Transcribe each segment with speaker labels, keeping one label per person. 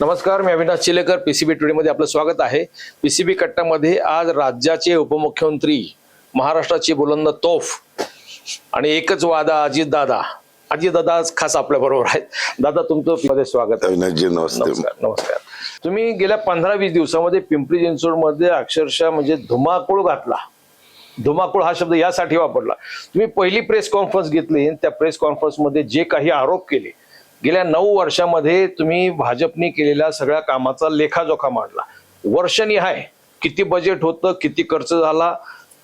Speaker 1: नमस्कार मी अविनाश चिलेकर पीसीबी टुडेमध्ये आपलं स्वागत आहे. पीसीबी कट्टामध्ये आज राज्याचे उपमुख्यमंत्री महाराष्ट्राची बुलंद तोफ आणि एकच वादा अजित दादा अजित दादा आज खास आपल्या बरोबर आहेत. दादा तुमचं मध्ये स्वागत आहे.
Speaker 2: अविनाशजी नमस्ते.
Speaker 1: नमस्कार नमस्कार. तुम्ही गेल्या पंधरा वीस दिवसामध्ये पिंपरी चिंचवडमध्ये अक्षरशः म्हणजे धुमाकूळ घातला. धुमाकूळ हा शब्द यासाठी वापरला. तुम्ही पहिली प्रेस कॉन्फरन्स घेतली त्या प्रेस कॉन्फरन्समध्ये जे काही आरोप केले गेल्या नऊ वर्षामध्ये तुम्ही भाजपने केलेल्या सगळ्या कामाचा लेखाजोखा मांडला. वर्षनिहाय किती बजेट होतं किती खर्च झाला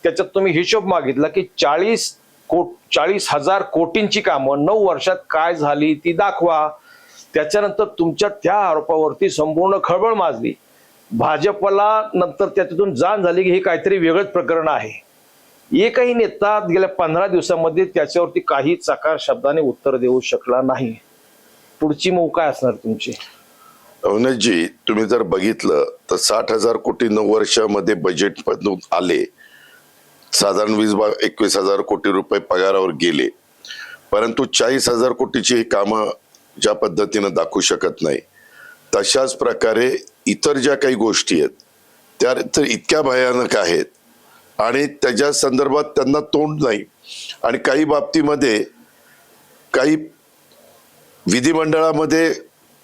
Speaker 1: त्याच्यात तुम्ही हिशोब मागितला की चाळीस कोट चाळीस हजार कोटींची कामं नऊ वर्षात काय झाली ती दाखवा. त्याच्यानंतर तुमच्या त्या आरोपावरती संपूर्ण खळबळ माजली. भाजपला नंतर त्याच्यातून जाण झाली की हे काहीतरी वेगळंच प्रकरण आहे. एकही नेता गेल्या पंधरा दिवसामध्ये त्याच्यावरती काही चकार शब्दाने उत्तर देऊ शकला नाही. पुढची मऊ काय असणार तुमची?
Speaker 2: अविनाशजी तुम्ही जर बघितलं तर साठ हजार कोटी नऊ वर्षामध्ये बजेट मधून आले. साधारण वीस बा एकवीस हजार कोटी रुपये पगारावर गेले. परंतु चाळीस हजार कोटीची ही कामं ज्या पद्धतीनं दाखवू शकत नाही तशाच प्रकारे इतर ज्या काही गोष्टी आहेत त्या तर इतक्या भयानक आहेत. आणि त्याच्या संदर्भात त्यांना तोंड नाही. आणि काही बाबतीमध्ये काही विधिमंडळामध्ये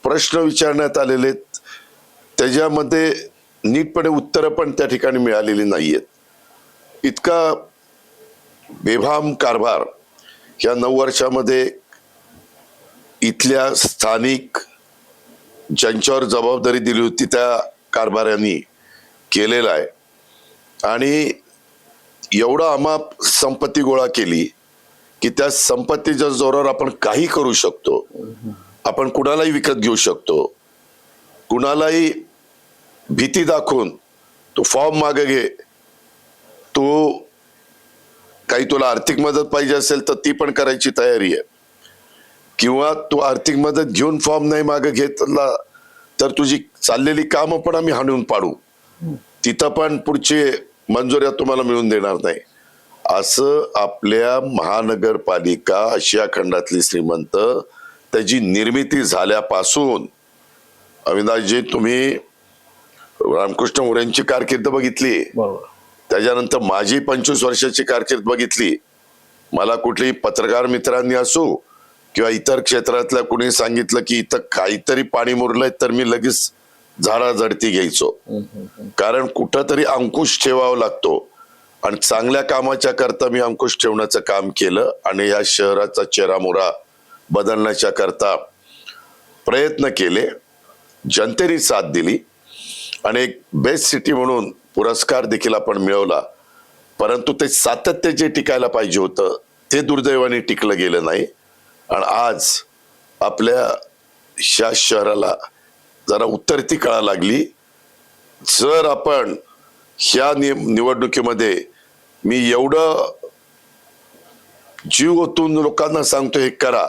Speaker 2: प्रश्न विचारण्यात आलेले आहेत. त्याच्यामध्ये नीटपणे उत्तरं पण त्या ठिकाणी मिळालेली नाही आहेत इतका बेभाम कारभार या नऊ वर्षामध्ये इथल्या स्थानिक ज्यांच्यावर जबाबदारी दिली होती त्या कारभाऱ्यांनी केलेला आहे. आणि एवढा अमाप संपत्ती गोळा केली की त्या संपत्तीच्या जोरावर आपण काही करू शकतो. आपण कुणालाही विकत घेऊ शकतो. कुणालाही भीती दाखवून तो फॉर्म मागे घे. तो काही तुला आर्थिक मदत पाहिजे असेल तर ती पण करायची तयारी आहे. किंवा तू आर्थिक मदत घेऊन फॉर्म नाही मागे घेतला तर तुझी चाललेली कामं पण आम्ही हाणून पाडू. तिथं पण पुढचे मंजुऱ्या तुम्हाला मिळून देणार नाही. असं आपल्या महानगरपालिका आशिया खंडातली श्रीमंत त्याची निर्मिती झाल्यापासून अविनाशजी तुम्ही रामकृष्ण मोऱ्यांची कारकीर्द बघितली. त्याच्यानंतर माझी पंचवीस वर्षाची कारकीर्द बघितली. मला कुठल्याही पत्रकार मित्रांनी असो किंवा इतर क्षेत्रातल्या कुणी सांगितलं की इथं काहीतरी पाणी मुरलंय तर मी लगेच झाडाझडती घ्यायचो. कारण कुठंतरी अंकुश ठेवावा लागतो. आणि चांगल्या कामाच्या करता मी अंकुश ठेवण्याचं काम केलं आणि या शहराचा चेहरामोरा बदलण्याच्या करता प्रयत्न केले. जनतेने साथ दिली आणि एक बेस्ट सिटी म्हणून पुरस्कार देखील आपण मिळवला. परंतु ते सातत्य जे टिकायला पाहिजे होतं ते दुर्दैवाने टिकलं गेलं नाही. आणि आज आपल्या शा शहराला जरा उत्तरती कळा लागली. जर आपण ह्या नि- निवडणुकीमध्ये मी एवढं जीव ओतून लोकांना सांगतो हे करा.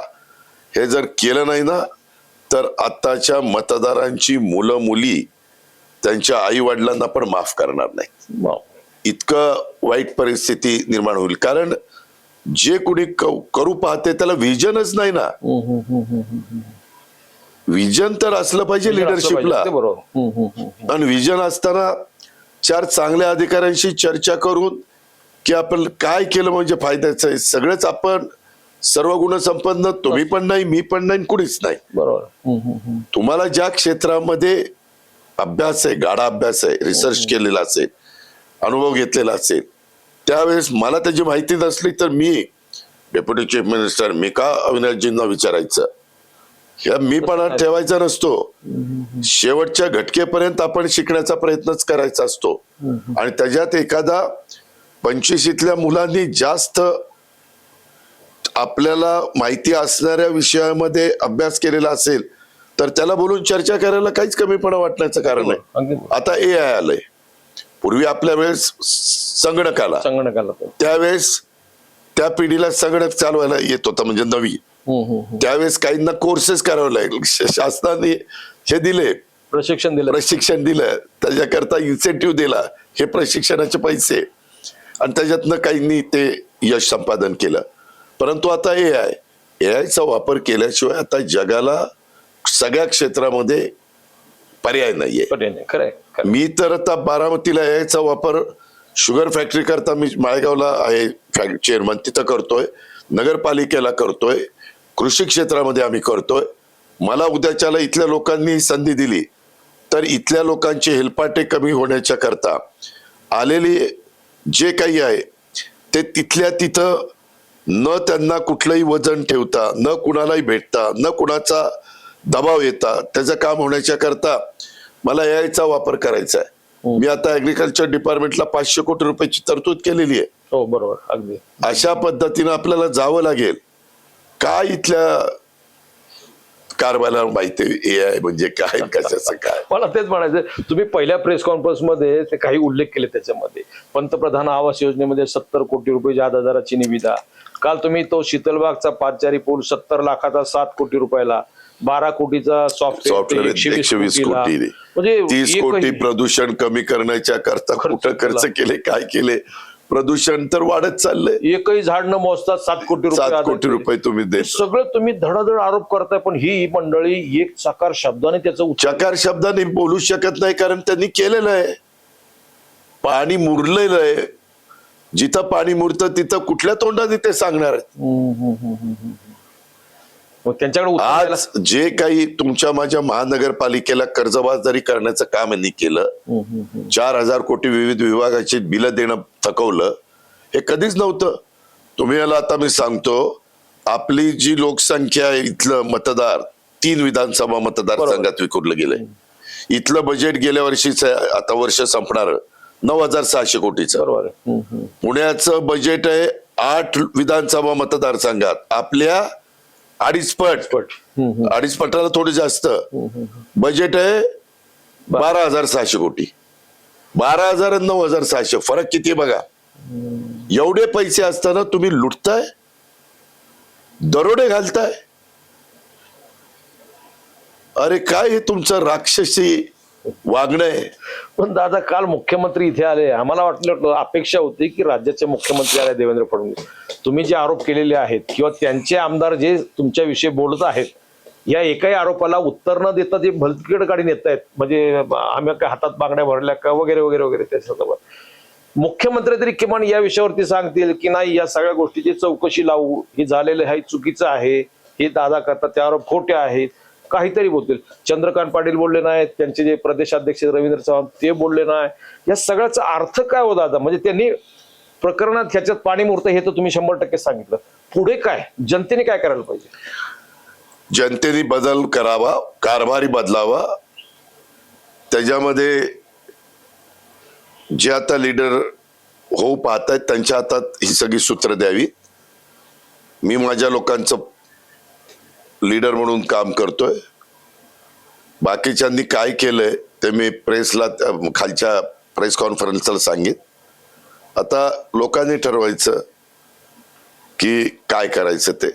Speaker 2: हे जर केलं नाही ना तर आताच्या मतदारांची मुलं मुली त्यांच्या आई वडिलांना पण माफ करणार नाही. इतकं वाईट परिस्थिती निर्माण होईल कारण जे कुणी करू पाहते त्याला विजनच नाही ना. विजन तर असलं पाहिजे लिडरशिपला. आणि विजन असताना चार चांगल्या अधिकाऱ्यांशी चर्चा करून की आपण काय केलं म्हणजे फायद्याचं आहे सगळंच आपण सर्व गुणसंपन्न तुम्ही पण नाही मी पण नाही कुणीच नाही.
Speaker 1: बरोबर.
Speaker 2: तुम्हाला ज्या क्षेत्रामध्ये अभ्यास आहे गाढा अभ्यास आहे रिसर्च केलेला असेल अनुभव घेतलेला असेल त्यावेळेस मला त्याची माहिती नसली तर मी डेप्युटी चीफ मिनिस्टर मी का अविनाशजींना विचारायचं. ह्या मी पण ठेवायचा नसतो. शेवटच्या घटकेपर्यंत आपण शिकण्याचा प्रयत्नच करायचा असतो. आणि त्याच्यात एखादा पंचवीशीतल्या मुलांनी जास्त आपल्याला माहिती असणाऱ्या विषयामध्ये अभ्यास केलेला असेल तर त्याला बोलून चर्चा करायला काहीच कमीपणा वाटण्याचं कारण आहे
Speaker 1: बरोबर.
Speaker 2: आता ए आय आलंय. पूर्वी आपल्या वेळेस संगणक आला
Speaker 1: संगणकाला तो
Speaker 2: त्यावेळेस त्या पिढीला संगणक चालवायला येत होता म्हणजे नवी.
Speaker 1: हम्म, हम्म.
Speaker 2: त्यावेळेस काहींना कोर्सेस करावे लागेल. शासनाने हे दिले.
Speaker 1: प्रशिक्षण दिलं.
Speaker 2: प्रशिक्षण दिलं. त्याच्याकरता इन्सेंटिव्ह दिला. हे प्रशिक्षणाचे पैसे. आणि त्याच्यातनं काहींनी ते यश संपादन केलं. परंतु आता ए आय ए आयचा वापर केल्याशिवाय आता जगाला सगळ्या क्षेत्रामध्ये पर्याय नाहीये. मी तर आता बारामतीला यायचा वापर शुगर फॅक्टरी करता मी माळेगावला आहे चेअरमन तिथं करतोय. नगरपालिकेला करतोय. कृषी क्षेत्रामध्ये आम्ही करतोय. मला उद्याच्याला इथल्या लोकांनी संधी दिली तर इथल्या लोकांचे हेलपाटे कमी होण्याच्या करता आलेली जे काही आहे ते तिथल्या तिथं न त्यांना कुठलंही वजन ठेवता न कुणालाही भेटता न कुणाचा दबाव येता त्याचं काम होण्याच्या करता मला यायचा वापर करायचा आहे. मी आता ऍग्रिकल्चर डिपार्टमेंटला पाचशे कोटी रुपयाची तरतूद केलेली आहे.
Speaker 1: हो बरोबर. अगदी.
Speaker 2: अशा पद्धतीनं आपल्याला जावं लागेल. काय इथल्या कारभाराला माहिती ए आय म्हणजे काय कशाचं काय?
Speaker 1: मला तेच म्हणायचं तुम्ही पहिल्या प्रेस कॉन्फरन्समध्ये ते काही उल्लेख केले त्याच्यामध्ये. पंतप्रधान आवास योजनेमध्ये सत्तर कोटी रुपये आठ हजाराची निविदा. काल तुम्ही तो शीतलबागचा पाचचारी पूल सत्तर लाखाचा सात कोटी रुपयाला बारा कोटीचा सॉफ्टवेअर
Speaker 2: एकशे वीस कोटी
Speaker 1: म्हणजे
Speaker 2: तीस कोटी प्रदूषण कमी करण्याच्या करता कुठं खर्च.
Speaker 1: केले
Speaker 2: काय केले? प्रदूषण तर वाढत चाललंय.
Speaker 1: एकही झाड न मोजता सात कोटी रुपये
Speaker 2: सात कोटी. रुपये तुम्ही
Speaker 1: हे
Speaker 2: देत.
Speaker 1: सगळं तुम्ही धडाधड आरोप करताय पण ही मंडळी एक साकार शब्दाने त्याचं
Speaker 2: चकार शब्दाने बोलू शकत नाही कारण त्यांनी केलेलं आहे. पाणी मुरलेलं आहे. जिथं पाणी मुरतं तिथं कुठल्या तोंडाने ते सांगणार आहेत?
Speaker 1: मग त्यांच्याकडे
Speaker 2: आज जे काही तुमच्या माझ्या महानगरपालिकेला कर्जबाजारी करण्याचं काम यांनी केलं चार हजार कोटी विविध विभागाची बिलं देणं थकवलं हे कधीच नव्हतं. तुम्ही याला आता मी सांगतो आपली जी लोकसंख्या आहे इथलं मतदार तीन विधानसभा मतदारसंघात विखुरलं गेलंय. इथलं बजेट गेल्या वर्षीच आता वर्ष संपणार नऊ हजार सहाशे कोटीचं.
Speaker 1: बरोबर.
Speaker 2: पुण्याचं बजेट आहे आठ विधानसभा मतदारसंघात. आपल्या अडीच पट. अडीच पटाला थोडी जास्त. बजेट आहे बारा. हजार सहाशे कोटी. बारा हजार नऊ हजार सहाशे. फरक किती आहे बघा. एवढे पैसे असताना तुम्ही लुटताय दरोडे घालताय. अरे काय हे तुमचं राक्षसी? वागणं आहे.
Speaker 1: पण दादा काल मुख्यमंत्री इथे आले. आम्हाला वाटलं अपेक्षा होती की राज्याचे मुख्यमंत्री आले देवेंद्र फडणवीस. तुम्ही जे आरोप केलेले आहेत किंवा त्यांचे आमदार जे तुमच्याविषयी बोलत आहेत या एकाही आरोपाला उत्तर न देता ते भलतीकड गाडी नेत आहेत म्हणजे आम्ही काय हातात बांगड्या भरल्या का वगैरे वगैरे वगैरे त्याच्यासोबत मुख्यमंत्री तरी किमान या विषयावरती सांगतील की नाही या सगळ्या गोष्टीची चौकशी लावू. हे झालेलं आहे चुकीचं आहे. हे दादा करतात ते आरोप खोटे आहेत. काहीतरी बोलतील. चंद्रकांत पाटील बोलले नाहीत त्यांचे जे प्रदेशाध्यक्ष रवींद्र चव्हाण ते बोलले नाही. या सगळ्याचा अर्थ काय हो दादा? म्हणजे त्यांनी प्रकरणात ह्याच्यात पाणी मुरतं हे तर तुम्ही शंभर टक्के सांगितलं. पुढे काय? जनतेने काय करायला पाहिजे?
Speaker 2: जनतेने बदल करावा कारभारी बदलावा. त्याच्यामध्ये जे आता लीडर होऊ पाहत आहेत त्यांच्या हातात ही सगळी सूत्र द्यावी. मी माझ्या लोकांचं लीडर म्हणून काम करतोय. बाकीच्यांनी काय केलंय ते मी प्रेसला खालच्या प्रेस कॉन्फरन्सला सांगेन. आता लोकांनी ठरवायचं की काय करायचं ते.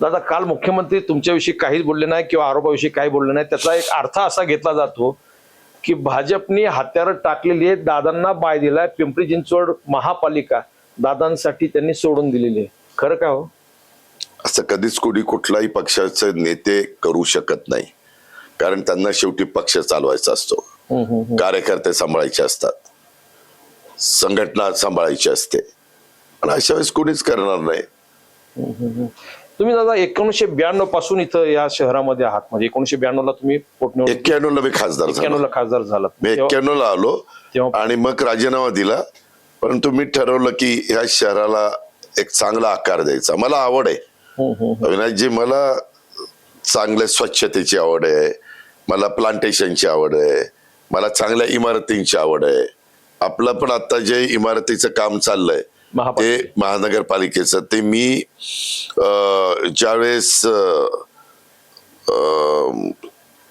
Speaker 1: दादा काल मुख्यमंत्री तुमच्याविषयी काहीच बोलले नाही किंवा आरोपाविषयी काही बोलले नाही. त्याचा एक अर्थ असा घेतला जातो की भाजपने हत्यारं टाकलेली आहेत दादांना बाय दिलाय. पिंपरी चिंचवड महापालिका दादांसाठी त्यांनी सोडून दिलेली आहे. खरं काय हो?
Speaker 2: असं कधीच कोणी कुठलाही पक्षाचे नेते करू शकत नाही. कारण त्यांना शेवटी पक्ष चालवायचा असतो. कार्यकर्ते सांभाळायचे असतात. संघटना सांभाळायची असते. आणि अशा वेळेस कोणीच करणार नाही.
Speaker 1: तुम्ही दादा एकोणीशे ब्याण्णवपासून इथं या शहरामध्ये आहात. म्हणजे एकोणीशे ब्याण्णव ला तुम्ही
Speaker 2: एक्क्याण्णव ला मी खासदार
Speaker 1: एक्क्याण्णव
Speaker 2: झालो.
Speaker 1: ला खासदार झालात.
Speaker 2: मी एक्क्याण्णव ला आलो आणि मग राजीनामा दिला. परंतु मी ठरवलं की ह्या शहराला एक चांगला आकार द्यायचा. मला आवड आहे. अविनाशजी मला चांगल्या स्वच्छतेची आवड आहे. मला प्लांटेशनची आवड आहे. मला चांगल्या इमारतींची आवड आहे. आपलं पण आता जे इमारतीचं काम चाललंय ते. महानगरपालिकेचं ते मी ज्यावेळेस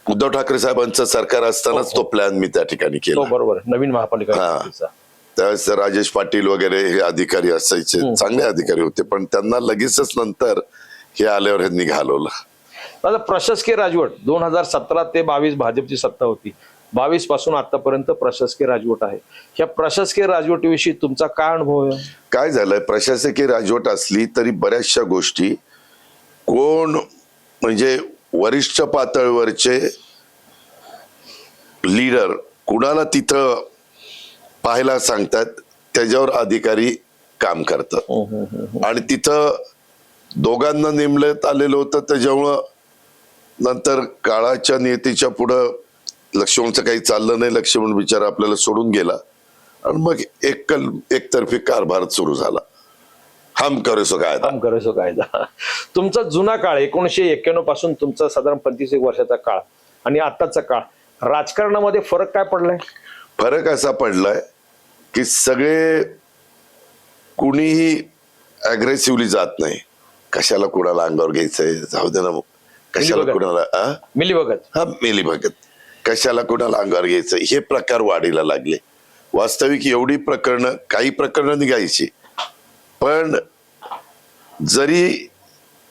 Speaker 2: उद्धव ठाकरे साहेबांचं सरकार असतानाच तो प्लॅन मी त्या ठिकाणी
Speaker 1: हो
Speaker 2: केला
Speaker 1: बरोबर. नवीन महापालिका
Speaker 2: हा. त्यावेळेस राजेश पाटील वगैरे हे अधिकारी असायचे चांगले अधिकारी होते. पण त्यांना लगेचच नंतर हे आल्यावर ह्यांनी घालवलं.
Speaker 1: दादा प्रशासकीय राजवट दोन हजार सतरा ते बावीस भाजपची सत्ता होती. बावीसपासून आतापर्यंत प्रशासकीय राजवट आहे. ह्या प्रशासकीय राजवटीविषयी तुमचा काय अनुभव आहे?
Speaker 2: काय झालंय? प्रशासकीय राजवट असली तरी बऱ्याचशा गोष्टी कोण म्हणजे वरिष्ठ पातळीवरचे लीडर कुणाला तिथं पाहायला सांगतात त्याच्यावर अधिकारी काम करतात. आणि तिथं दोघांना नेमण्यात आलेलं होतं त्याच्यामुळं नंतर काळाच्या नियतीच्या पुढं लक्ष्मणचं काही चाललं नाही लक्ष्मण बिचारा आपल्याला सोडून गेला. आणि मग एकल एकतर्फी कारभार सुरू झाला. हम करे सो कायदा.
Speaker 1: काम करायचो कायदा. तुमचा जुना काळ एकोणीशे एक्क्याण्णवपासून तुमचा साधारण पंचवीस एक वर्षाचा काळ आणि आताचा काळ. राजकारणामध्ये फरक काय पडलाय?
Speaker 2: फरक असा पडलाय की सगळे कुणीही अग्रेसिव्हली जात नाही. कशाला कुणाला अंगावर घ्यायचंय? जाऊ दे ना. कशाला. कुणाला?
Speaker 1: मिली बघत
Speaker 2: हा मेली भगत कशाला कुणाला अंगावर घ्यायचं हे प्रकार वाढीला लागले. वास्तविक एवढी प्रकरणं काही प्रकरणं निघायची. पण जरी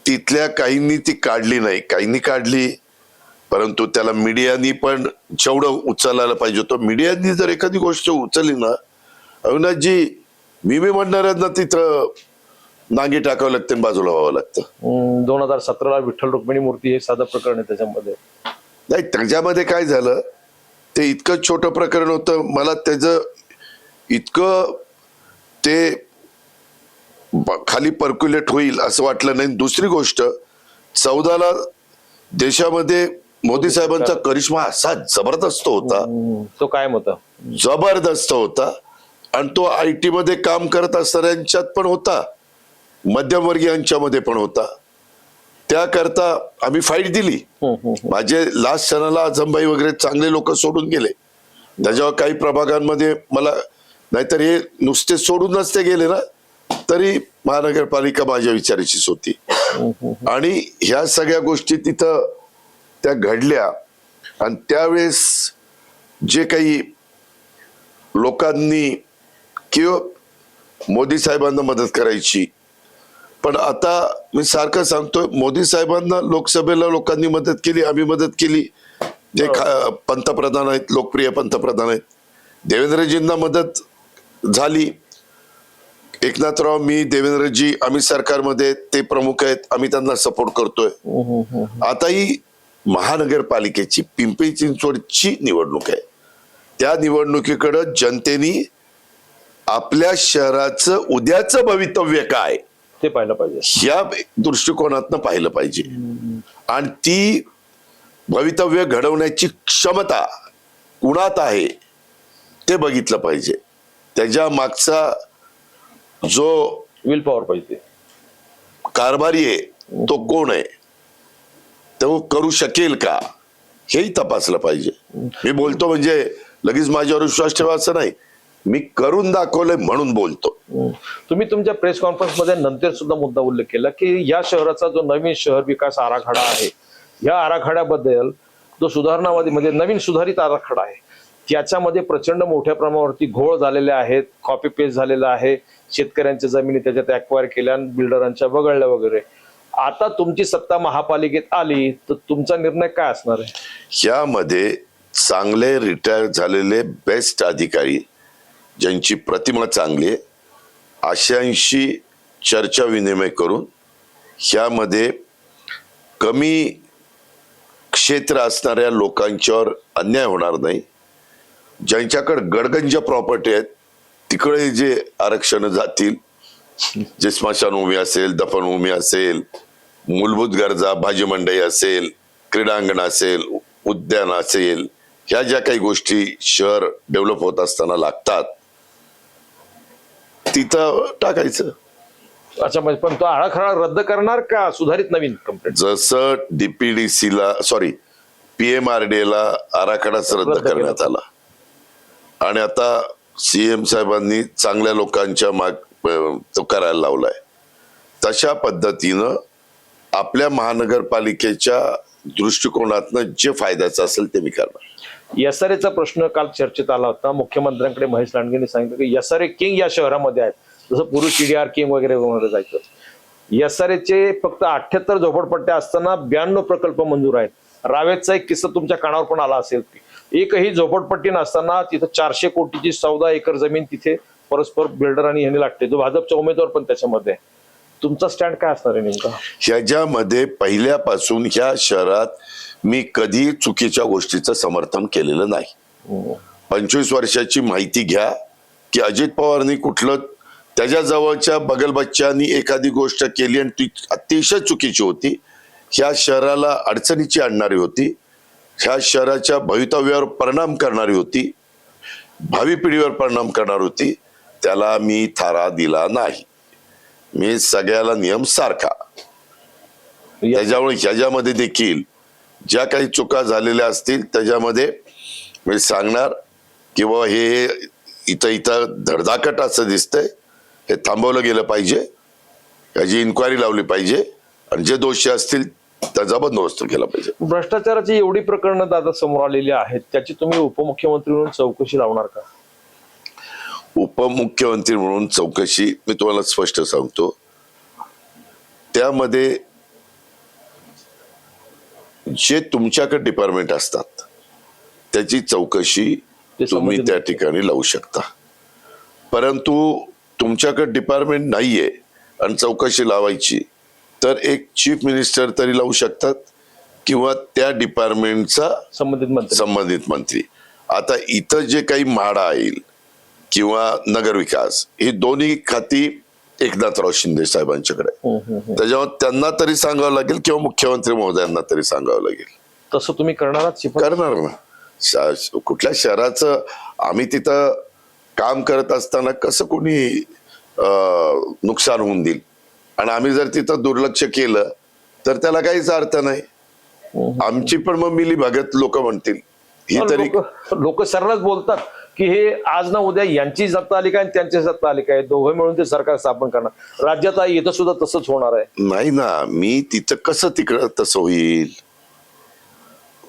Speaker 2: तिथल्या काहींनी ती काढली नाही काहींनी काढली परंतु त्याला मीडियानी पण जेवढं उचलायला पाहिजे होतं मीडियानी जर एखादी गोष्ट उचलली ना अविनाशजी मी बी म्हणणाऱ्यांना तिथं नांगी टाकावं लागते आणि बाजूला व्हावं लागतं.
Speaker 1: दोन हजार सतराला विठ्ठल रुक्मिणी मूर्ती हे साधं प्रकरण आहे त्याच्यामध्ये.
Speaker 2: नाही त्याच्यामध्ये काय झालं ते इतकं छोटं प्रकरण होतं मला त्याचं इतकं ते ब- खाली पर्क्युलेट होईल असं वाटलं नाही. दुसरी गोष्ट चौदाला देशामध्ये मोदी साहेबांचा करिश्मा असा जबरदस्त होता.
Speaker 1: हम्म, तो कायम होता.
Speaker 2: जबरदस्त होता. आणि तो आय टी मध्ये काम करत असणाऱ्यांच्यात पण होता. मध्यमवर्गीयांच्या पण होता. त्याकरता आम्ही फाईट दिली.
Speaker 1: हम्म, हम्म.
Speaker 2: माझे लास्ट सणाला आझमबाई वगैरे चांगले लोक सोडून गेले. त्याच्यावर काही प्रभागांमध्ये मला नाहीतर हे नुसते सोडूनच ते गेले ना तरी महानगरपालिका माझ्या विचाराचीच होती. आणि ह्या सगळ्या गोष्टी तिथं त्या घडल्या. आणि त्यावेळेस जे काही लोकांनी किंवा मोदी साहेबांना मदत करायची. पण आता मी सारखं सांगतोय मोदी साहेबांना लोकसभेला लोकांनी मदत केली आम्ही मदत केली. जे खा- पंतप्रधान आहेत लोकप्रिय पंतप्रधान आहेत. देवेंद्रजींना मदत झाली. एकनाथराव मी देवेंद्रजी आम्ही सरकारमध्ये ते प्रमुख आहेत आम्ही त्यांना सपोर्ट करतोय.
Speaker 1: हम्म, हम्म.
Speaker 2: आता ही. महानगरपालिकेची पिंपरी चिंचवडची निवडणूक आहे. त्या निवडणुकीकडं जनतेने आपल्या शहराचं उद्याचं भवितव्य काय?
Speaker 1: ते पाहिलं पाहिजे.
Speaker 2: या दृष्टिकोनातनं पाहिलं पाहिजे. आणि ती भवितव्य घडवण्याची क्षमता कुणात आहे ते बघितलं पाहिजे. त्याच्या मागचा जो
Speaker 1: विल पॉवर पाहिजे.
Speaker 2: कारभारी आहे तो कोण आहे? तो करू शकेल का? हेही तपासलं पाहिजे. मी बोलतो म्हणजे लगेच माझ्यावर विश्वास ठेवा असं नाही. मी करून दाखवलंय म्हणून बोलतो.
Speaker 1: हम्म. तुम्ही तुमच्या प्रेस कॉन्फरन्समध्ये नंतर सुद्धा मुद्दा उल्लेख केला की या शहराचा जो नवीन शहर विकास आराखडा आहे या आराखड्याबद्दल जो सुधारणावादी म्हणजे नवीन सुधारित आराखडा आहे त्याच्यामध्ये प्रचंड मोठ्या प्रमाणावरती घोळ झालेले आहेत कॉपी पेस्ट झालेला आहे शेतकऱ्यांच्या जमिनी त्याच्यात अक्वायर केल्या बिल्डरांच्या वगळल्या वगैरे. आता तुमची सत्ता महापालिकेत आली तर तुमचा निर्णय काय असणार आहे?
Speaker 2: यामध्ये चांगले रिटायर झालेले बेस्ट अधिकारी ज्यांची प्रतिमा चांगली आहे अशांशी चर्चा विनिमय करून ह्यामध्ये कमी क्षेत्र असणाऱ्या लोकांच्यावर अन्याय होणार नाही. ज्यांच्याकडे गडगंज प्रॉपर्टी आहेत तिकडे जे आरक्षण जातील जे स्मशानभूमी असेल दफनभूमी असेल मूलभूत गरजा भाजी मंडई असेल क्रीडांगण असेल उद्यान असेल ह्या ज्या काही गोष्टी शहर डेव्हलप होत असताना लागतात तिथं टाकायचं.
Speaker 1: अच्छा म्हणजे पण तो आराखडा रद्द करणार का सुधारित नवीन कंप्लेंट
Speaker 2: जसं डीपीडीसी ला सॉरी पीएमआरडी ला आराखडाच रद्द. करण्यात आला. आणि आता सीएम साहेबांनी चांगल्या लोकांच्या माग तो करायला लावलाय. तशा पद्धतीनं आपल्या महानगरपालिकेच्या दृष्टिकोनातनं जे फायद्याचं असेल ते मी करणार.
Speaker 1: एचा प्रश्न काल चर्चेत आला होता. मुख्यमंत्र्यांकडे महेश लांडगेंनी सांगितलं की एसआरए किंग या शहरामध्ये आहेत. जसं पुरुष सीडीआर किंग वगैरे वगैरे जायचं. एसआरएचे फक्त अठ्याहत्तर झोपडपट्ट्या असताना ब्याण्णव प्रकल्प मंजूर आहेत. रावेतचा एक किस्सा तुमच्या कानावर पण आला असेल एकही झोपडपट्टी नसताना तिथं चारशे कोटीची चौदा एकर जमीन तिथे परस्पर बिल्डर आणि ह्यांनी लागते. जो भाजपचा उमेदवार पण त्याच्यामध्ये आहे. तुमचा स्टँड काय असणार आहे नेमका?
Speaker 2: ह्याच्यामध्ये पहिल्यापासून ह्या शहरात मी कधी चुकीच्या गोष्टीचं समर्थन केलेलं नाही. पंचवीस वर्षाची माहिती घ्या की अजित पवारनी कुठलं त्याच्या जवळच्या बगल बच्चांनी एखादी गोष्ट केली आणि ती अतिशय चुकीची होती. ह्या शहराला अडचणीची आणणारी होती. ह्या शहराच्या भवितव्यावर परिणाम करणारी होती. भावी पिढीवर परिणाम करणार होती. त्याला मी थारा दिला नाही. मी सगळ्याला नियम सारखा. त्याच्यामुळे ह्याच्यामध्ये देखील ज्या काही चुका झालेल्या असतील त्याच्यामध्ये मी सांगणार की बाबा हे इथं इथं धडधाकट असं दिसतंय. हे थांबवलं गेलं पाहिजे. याची इन्क्वायरी लावली पाहिजे. आणि जे दोषी असतील त्याचा बंदोबस्त केला पाहिजे.
Speaker 1: भ्रष्टाचाराची एवढी प्रकरणं दादा समोर आलेली आहेत त्याची तुम्ही उपमुख्यमंत्री म्हणून चौकशी लावणार का?
Speaker 2: उपमुख्यमंत्री म्हणून चौकशी मी तुम्हाला स्पष्ट सांगतो. त्यामध्ये जे तुमच्याकडे डिपार्टमेंट असतात त्याची चौकशी तुम्ही त्या ठिकाणी लावू शकता. परंतु तुमच्याकडे डिपार्टमेंट नाहीये आणि चौकशी लावायची तर एक चीफ मिनिस्टर तरी लावू शकतात किंवा त्या डिपार्टमेंटचा
Speaker 1: संबंधित मंत्री.
Speaker 2: संबंधित मंत्री. आता इथं जे काही म्हाडा येईल किंवा नगरविकास ही दोन्ही खाती एकनाथराव शिंदे साहेबांच्याकडे. त्याच्यावर त्यांना तरी सांगावं लागेल किंवा मुख्यमंत्री महोदयांना तरी सांगावं लागेल.
Speaker 1: तसं तुम्ही करणार?
Speaker 2: करणार ना. कुठल्या शहराचं आम्ही तिथं काम करत असताना कसं कोणी नुकसान होऊन देईल? आणि आम्ही जर तिथं दुर्लक्ष केलं तर त्याला काहीच अर्थ नाही. आमची पण मग मिली भगत लोक म्हणतील. ही तरी
Speaker 1: लोक लोक सर्रास बोलतात. की हे आज ना उद्या यांची सत्ता आली काय आणि त्यांची सत्ता आली काय दोघं मिळून ते सरकार स्थापन करणार. राज्यात आहे, इथं सुद्धा तसंच होणार आहे.
Speaker 2: नाही ना मी तिथं कसं तिकडं तसं होईल?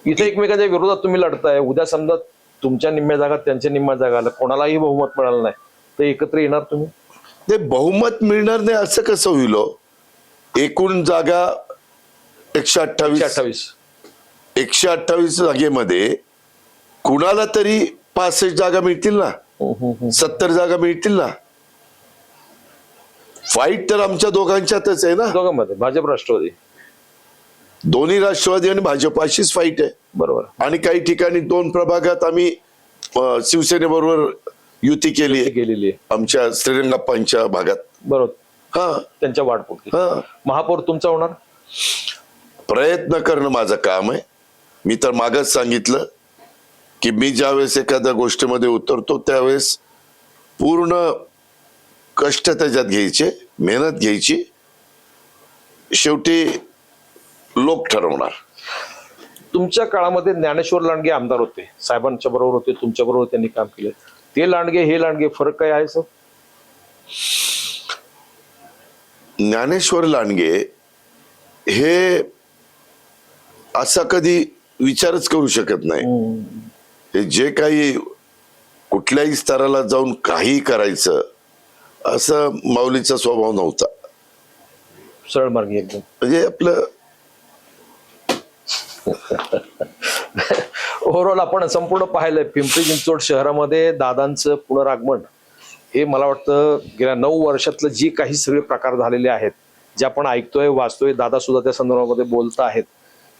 Speaker 1: इथे एकमेकांच्या विरोधात तुम्ही लढताय. उद्या समजा तुमच्या निम्म्या जागा त्यांच्या निम्म्या जागा आल्या. कोणालाही बहुमत मिळालं नाही. तर एकत्र येणार तुम्ही?
Speaker 2: ते बहुमत मिळणार नाही असं कसं होईल हो? एकूण जागा एकशे अठ्ठावीस
Speaker 1: अठ्ठावीस.
Speaker 2: एकशे अठ्ठावीस जागेमध्ये कुणाला तरी पासष्ट जागा मिळतील ना? सत्तर जागा मिळतील ना? फाईट तर आमच्या दोघांच्यातच आहे ना?
Speaker 1: दोघांमध्ये भाजप राष्ट्रवादी.
Speaker 2: दोन्ही राष्ट्रवादी आणि भाजप अशीच फाईट आहे.
Speaker 1: बरोबर.
Speaker 2: आणि काही ठिकाणी दोन प्रभागात आम्ही शिवसेनेबरोबर युती केली आहे.
Speaker 1: गेलेली आहे.
Speaker 2: आमच्या श्रीरंगप्पांच्या भागात.
Speaker 1: बरोबर.
Speaker 2: हा.
Speaker 1: त्यांच्या वाटपुरती
Speaker 2: हा.
Speaker 1: महापौर तुमचा होणार?
Speaker 2: प्रयत्न करणं माझं काम आहे. मी तर मागच सांगितलं. की मी ज्यावेळेस एखाद्या गोष्टीमध्ये उतरतो त्यावेळेस पूर्ण कष्ट त्याच्यात घ्यायचे मेहनत घ्यायची. शेवटी लोक ठरवणार.
Speaker 1: तुमच्या काळामध्ये ज्ञानेश्वर लांडगे आमदार होते. साहेबांच्या बरोबर होते तुमच्या बरोबर त्यांनी काम केलं. ते लांडगे हे लांडगे फरक काय आहे सर?
Speaker 2: ज्ञानेश्वर लांडगे हे असा कधी विचारच करू शकत नाही. हे जे काही कुठल्याही स्तराला जाऊन काही करायचं असं माऊलीचा स्वभाव नव्हता.
Speaker 1: सरळ मार्गी एकदम.
Speaker 2: म्हणजे आपलं
Speaker 1: ओव्हरऑल आपण संपूर्ण पाहिलंय पिंपरी चिंचवड शहरामध्ये दादांचं पुनरागमन. हे मला वाटतं गेल्या नऊ वर्षातलं जी काही सगळे प्रकार झालेले आहेत जे आपण ऐकतोय वाचतोय दादा सुद्धा त्या संदर्भामध्ये बोलत आहेत.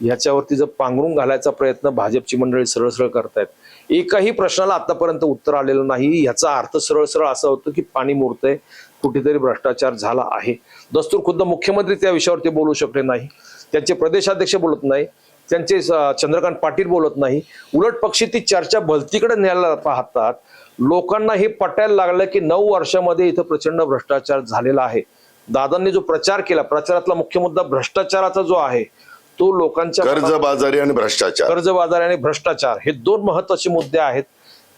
Speaker 1: ह्याच्यावरती जर पांघरून घालायचा प्रयत्न भाजपची मंडळी सरळ सरळ करतायत. एकाही प्रश्नाला आतापर्यंत उत्तर आलेलं नाही. ह्याचा अर्थ सरळ सरळ असा होतो की पाणी मुरतंय कुठेतरी भ्रष्टाचार झाला आहे. दस्तूर खुद्द मुख्यमंत्री त्या विषयावरती बोलू शकले नाही. त्यांचे प्रदेशाध्यक्ष बोलत नाही. त्यांचे स- चंद्रकांत पाटील बोलत नाही. उलट पक्षी ती चर्चा भलतीकडे न्यायला पाहतात. लोकांना हे पटायला लागलं की नऊ वर्षामध्ये इथं प्रचंड भ्रष्टाचार झालेला आहे. दादांनी जो प्रचार केला प्रचारातला मुख्य मुद्दा भ्रष्टाचाराचा जो आहे तो लोकांच्या
Speaker 2: कर्जबाजारी आणि भ्रष्टाचार.
Speaker 1: कर्जबाजारी आणि भ्रष्टाचार हे दोन महत्त्वाचे मुद्दे आहेत.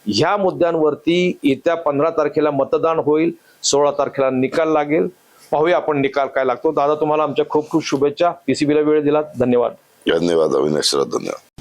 Speaker 1: ह्या मुद्द्यांवरती येत्या पंधरा तारखेला मतदान होईल सोळा तारखेला निकाल लागेल. पाहूया आपण निकाल काय लागतो. दादा तुम्हाला आमच्या खूप खूप शुभेच्छा. पीसीबीला वेळ दिला धन्यवाद.
Speaker 2: धन्यवाद अविनाश धन्यवाद.